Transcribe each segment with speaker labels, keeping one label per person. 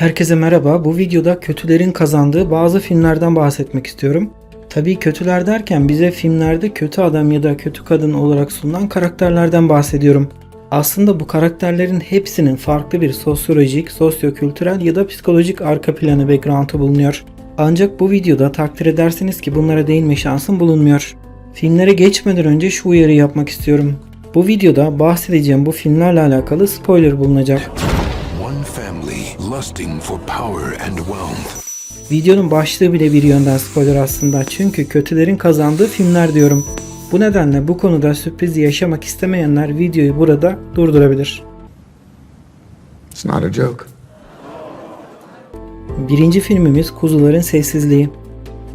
Speaker 1: Herkese merhaba. Bu videoda kötülerin kazandığı bazı filmlerden bahsetmek istiyorum. Tabii kötüler derken bize filmlerde kötü adam ya da kötü kadın olarak sunulan karakterlerden bahsediyorum. Aslında bu karakterlerin hepsinin farklı bir sosyolojik, sosyokültürel ya da psikolojik arka planı background'ı bulunuyor. Ancak bu videoda takdir edersiniz ki bunlara değinme şansım bulunmuyor. Filmlere geçmeden önce şu uyarı yapmak istiyorum. Bu videoda bahsedeceğim bu filmlerle alakalı spoiler bulunacak.
Speaker 2: Lusting for power and wealth.
Speaker 1: Videonun başlığı bile bir yönden spoiler aslında çünkü kötülerin kazandığı filmler diyorum. Bu nedenle bu konuda sürpriz yaşamak istemeyenler videoyu burada durdurabilir.
Speaker 3: It's not a joke.
Speaker 1: Birinci filmimiz Kuzuların Sessizliği.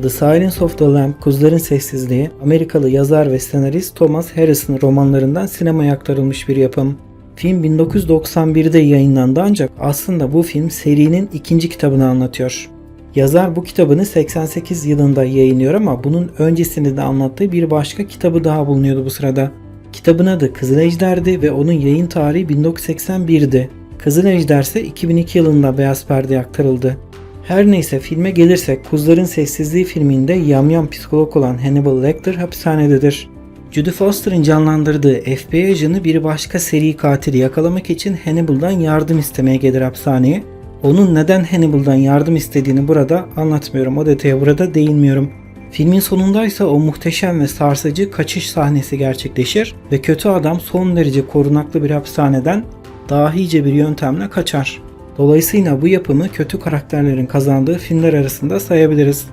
Speaker 1: The Silence of the Lamb, Kuzuların Sessizliği, Amerikalı yazar ve senarist Thomas Harris'in romanlarından sinemaya aktarılmış bir yapım. Film 1991'de yayınlandı ancak aslında bu film serinin ikinci kitabını anlatıyor. Yazar bu kitabını 88 yılında yayınlıyor ama bunun öncesinde de anlattığı bir başka kitabı daha bulunuyordu bu sırada. Kitabın adı Kızıl Ejder'di ve onun yayın tarihi 1981'di. Kızıl Ejder ise 2002 yılında Beyaz Perde'ye aktarıldı. Her neyse filme gelirsek Kuzuların Sessizliği filminde yamyam psikolog olan Hannibal Lecter hapishanededir. Judy Foster'ın canlandırdığı FBI ajanı bir başka seri katili yakalamak için Hannibal'dan yardım istemeye gelir hapishaneye. Onun neden Hannibal'dan yardım istediğini burada anlatmıyorum. O detaya burada değinmiyorum. Filmin sonundaysa o muhteşem ve sarsıcı kaçış sahnesi gerçekleşir ve kötü adam son derece korunaklı bir hapishaneden dahice bir yöntemle kaçar. Dolayısıyla bu yapımı kötü karakterlerin kazandığı filmler arasında sayabiliriz.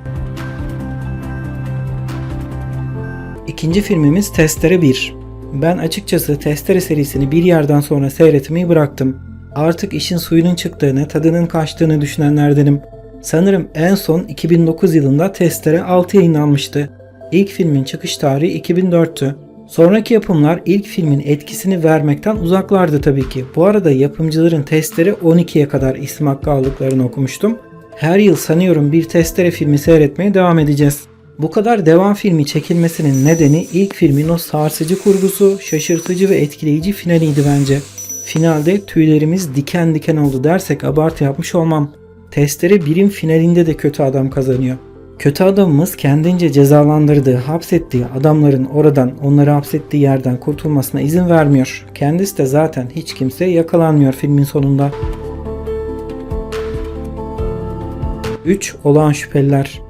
Speaker 1: İkinci filmimiz Testere 1. Ben açıkçası Testere serisini bir yerden sonra seyretmeyi bıraktım. Artık işin suyunun çıktığını, tadının kaçtığını düşünenlerdenim. Sanırım en son 2009 yılında Testere 6 yayınlanmıştı. İlk filmin çıkış tarihi 2004'tü. Sonraki yapımlar ilk filmin etkisini vermekten uzaklardı tabii ki. Bu arada yapımcıların Testere 12'ye kadar isim hakkı aldıklarını okumuştum. Her yıl sanıyorum bir Testere filmi seyretmeye devam edeceğiz. Bu kadar devam filmi çekilmesinin nedeni ilk filmin o sarsıcı kurgusu, şaşırtıcı ve etkileyici finaliydi bence. Finalde tüylerimiz diken diken oldu dersek abartı yapmış olmam. Testere birim finalinde de kötü adam kazanıyor. Kötü adamımız kendince cezalandırdığı, hapsettiği adamların oradan onları hapsettiği yerden kurtulmasına izin vermiyor. Kendisi de zaten hiç kimse yakalanmıyor filmin sonunda. 3. Olağan Şüpheliler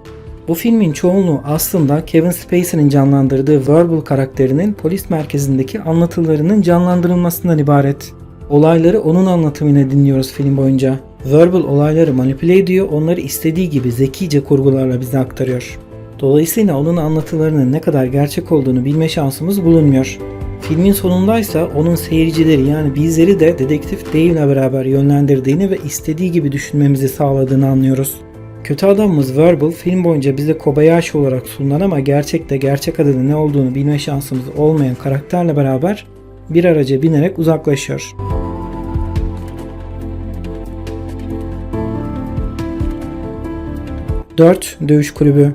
Speaker 1: bu filmin çoğunluğu aslında Kevin Spacey'nin canlandırdığı Verbal karakterinin polis merkezindeki anlatılarının canlandırılmasından ibaret. Olayları onun anlatımıyla dinliyoruz film boyunca. Verbal olayları manipüle ediyor, onları istediği gibi zekice kurgularla bize aktarıyor. Dolayısıyla onun anlatılarının ne kadar gerçek olduğunu bilme şansımız bulunmuyor. Filmin sonundaysa onun seyircileri yani bizleri de dedektif Dave'le beraber yönlendirdiğini ve istediği gibi düşünmemizi sağladığını anlıyoruz. Kötü adamımız Verbal film boyunca bize Kobayashi olarak sunulan ama gerçekte gerçek adının ne olduğunu bilme şansımız olmayan karakterle beraber bir araca binerek uzaklaşıyor. Dört Dövüş Kulübü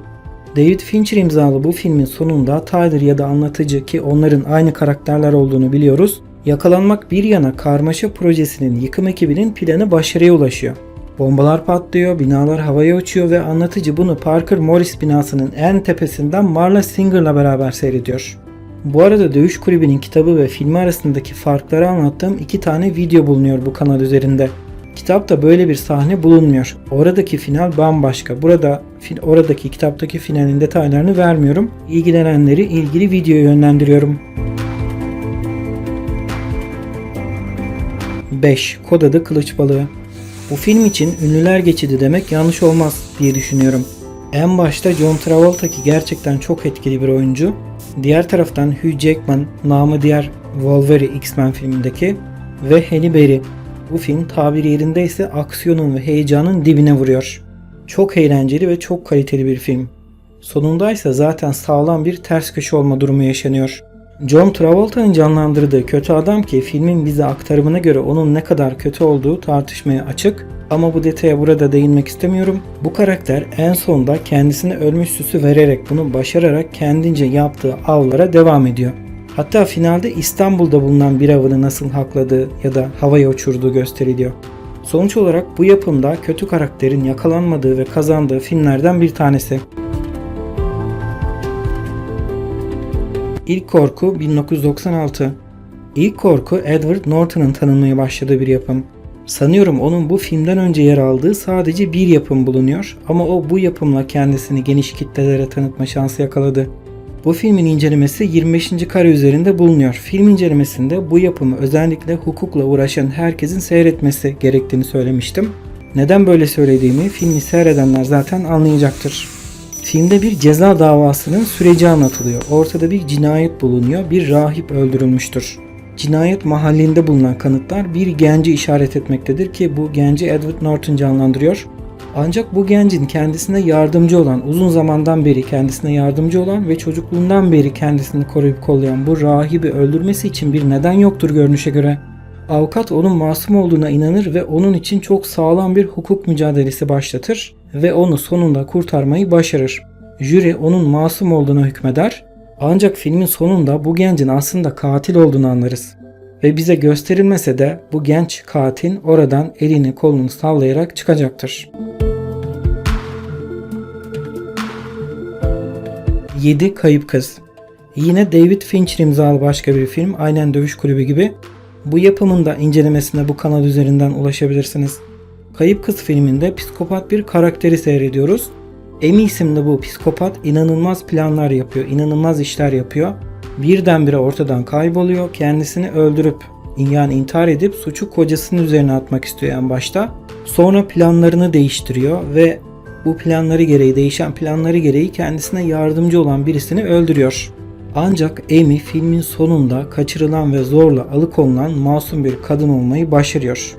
Speaker 1: David Fincher imzalı bu filmin sonunda Tyler ya da anlatıcı ki onların aynı karakterler olduğunu biliyoruz. Yakalanmak bir yana karmaşa projesinin yıkım ekibinin planı başarıya ulaşıyor. Bombalar patlıyor, binalar havaya uçuyor ve anlatıcı bunu Parker Morris binasının en tepesinden Marla Singer'la beraber seyrediyor. Bu arada Dövüş Kulübü'nün kitabı ve filmi arasındaki farkları anlattığım iki tane video bulunuyor bu kanal üzerinde. Kitapta böyle bir sahne bulunmuyor. Oradaki final bambaşka. Burada oradaki kitaptaki finalin detaylarını vermiyorum. İlgilenenleri ilgili videoya yönlendiriyorum. 5. Kod adı Kılıç Balığı bu film için ünlüler geçidi demek yanlış olmaz diye düşünüyorum. En başta John Travolta ki gerçekten çok etkili bir oyuncu. Diğer taraftan Hugh Jackman, namı diğer Wolverine X-Men filmindeki ve Halle Berry. Bu film tabiri yerindeyse aksiyonun ve heyecanın dibine vuruyor. Çok eğlenceli ve çok kaliteli bir film. Sonundaysa zaten sağlam bir ters köşe olma durumu yaşanıyor. John Travolta'nın canlandırdığı kötü adam ki filmin bize aktarımına göre onun ne kadar kötü olduğu tartışmaya açık ama bu detaya burada değinmek istemiyorum. Bu karakter en sonunda kendisine ölmüş süsü vererek bunu başararak kendince yaptığı avlara devam ediyor. Hatta finalde İstanbul'da bulunan bir avını nasıl hakladığı ya da havaya uçurduğu gösteriliyor. Sonuç olarak bu yapımda kötü karakterin yakalanmadığı ve kazandığı filmlerden bir tanesi. İlk korku 1996. İlk korku Edward Norton'ın tanınmaya başladığı bir yapım. Sanıyorum onun bu filmden önce yer aldığı sadece bir yapım bulunuyor ama o bu yapımla kendisini geniş kitlelere tanıtma şansı yakaladı. Bu filmin incelemesi 25. kare üzerinde bulunuyor. Film incelemesinde bu yapımı özellikle hukukla uğraşan herkesin seyretmesi gerektiğini söylemiştim. Neden böyle söylediğimi filmi seyredenler zaten anlayacaktır. Filmde bir ceza davasının süreci anlatılıyor. Ortada bir cinayet bulunuyor. Bir rahip öldürülmüştür. Cinayet mahallinde bulunan kanıtlar bir genci işaret etmektedir ki bu genci Edward Norton canlandırıyor. Ancak bu gencin kendisine yardımcı olan, uzun zamandan beri kendisine yardımcı olan ve çocukluğundan beri kendisini koruyup kollayan bu rahibi öldürmesi için bir neden yoktur görünüşe göre. Avukat onun masum olduğuna inanır ve onun için çok sağlam bir hukuk mücadelesi başlatır ve onu sonunda kurtarmayı başarır. Jüri onun masum olduğuna hükmeder ancak filmin sonunda bu gencin aslında katil olduğunu anlarız. Ve bize gösterilmese de bu genç katil oradan elini kolunu sallayarak çıkacaktır. 7 Kayıp Kız Yine David Fincher imzalı başka bir film. Aynen Dövüş Kulübü gibi. Bu yapımın da incelemesine bu kanal üzerinden ulaşabilirsiniz. Kayıp Kız filminde psikopat bir karakteri seyrediyoruz. Amy isimli bu psikopat inanılmaz planlar yapıyor, inanılmaz işler yapıyor. Birdenbire ortadan kayboluyor, kendisini öldürüp yani intihar edip suçu kocasının üzerine atmak istiyor en başta. Sonra planlarını değiştiriyor ve bu planları gereği, değişen planları gereği kendisine yardımcı olan birisini öldürüyor. Ancak Amy filmin sonunda kaçırılan ve zorla alıkonulan masum bir kadın olmayı başarıyor.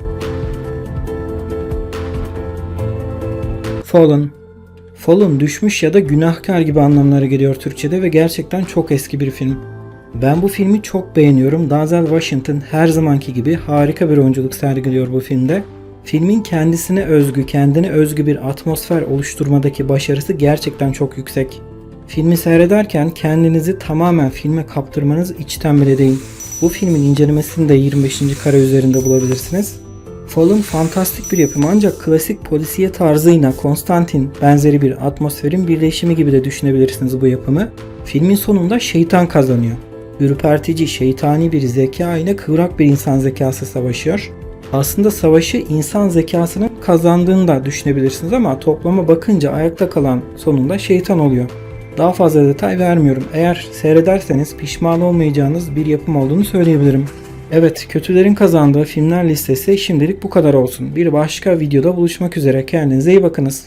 Speaker 1: Fallen Fallen düşmüş ya da günahkar gibi anlamlara geliyor Türkçe'de ve gerçekten çok eski bir film. Ben bu filmi çok beğeniyorum. Denzel Washington her zamanki gibi harika bir oyunculuk sergiliyor bu filmde. Filmin kendisine özgü, kendine özgü bir atmosfer oluşturmadaki başarısı gerçekten çok yüksek. Filmi seyrederken kendinizi tamamen filme kaptırmanız içten bile değil. Bu filmin incelemesini de 25. kare üzerinde bulabilirsiniz. Fallen fantastik bir yapım ancak klasik polisiye tarzıyla Konstantin benzeri bir atmosferin birleşimi gibi de düşünebilirsiniz bu yapımı. Filmin sonunda şeytan kazanıyor. Ürpertici, şeytani bir zeka ile kıvrak bir insan zekası savaşıyor. Aslında savaşı insan zekasının kazandığını da düşünebilirsiniz ama toplama bakınca ayakta kalan sonunda şeytan oluyor. Daha fazla detay vermiyorum. Eğer seyrederseniz pişman olmayacağınız bir yapım olduğunu söyleyebilirim. Evet, kötülerin kazandığı filmler listesi şimdilik bu kadar olsun. Bir başka videoda buluşmak üzere. Kendinize iyi bakınız.